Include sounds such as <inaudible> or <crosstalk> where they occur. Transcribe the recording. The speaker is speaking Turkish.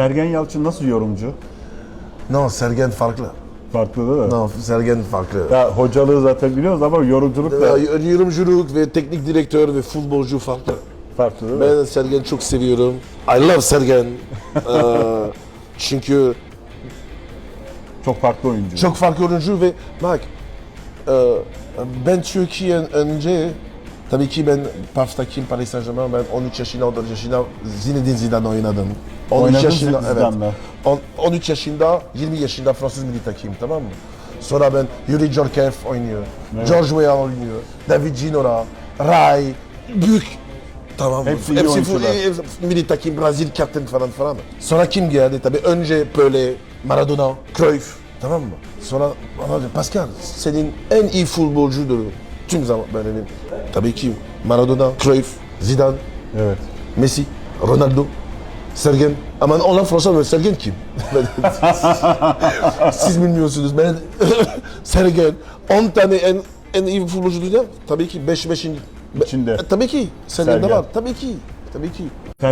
Sergen Yalçın nasıl yorumcu? No, Sergen farklı. Farklı değil mi? No, Sergen farklı. Ya hocalığı zaten biliyoruz ama yorumculuk da Ya, Yorumculuk ve teknik direktör ve futbolcu farklı. farklı değil mi? Ben Sergen çok seviyorum. I love Sergen. <laughs> Ee, çünkü Çok farklı oyuncu. çok farklı oyuncu ve bak e, ben Türkiye'den önce tabii ki ben PAF'taki Paris Saint Germain ben 13 yaşında 14 yaşında Zinedine Zidane oynadım. 13 Oynadın yaşında Zidane'la. evet. On- 13 yaşında 20 yaşında Fransız milli takım tamam mı? Sonra ben Yuri Djorkaeff oynuyor. George Weah oynuyor. David Ginola, Ray, büyük Tamam mı? Hepsi iyi oyuncular. hepsi milli takım, Brazil kapten falan falan. Sonra kim geldi? Tabii önce Pele, Maradona, Cruyff. Tamam mı? Sonra Pascal senin en iyi futbolcudur tüm zaman ben dedim. Tabii ki Maradona, Cruyff, Zidane, Evet. Messi, Ronaldo, Sergen. Ama onlar Fransa böyle Sergen kim? Ben <laughs> Siz bilmiyorsunuz. Ben <laughs> Sergen 10 tane en en iyi futbolcu dünya. Tabii ki 5 5. İçinde. tabii ki Sergen'de Sergen. var. Tabii ki. Tabii ki.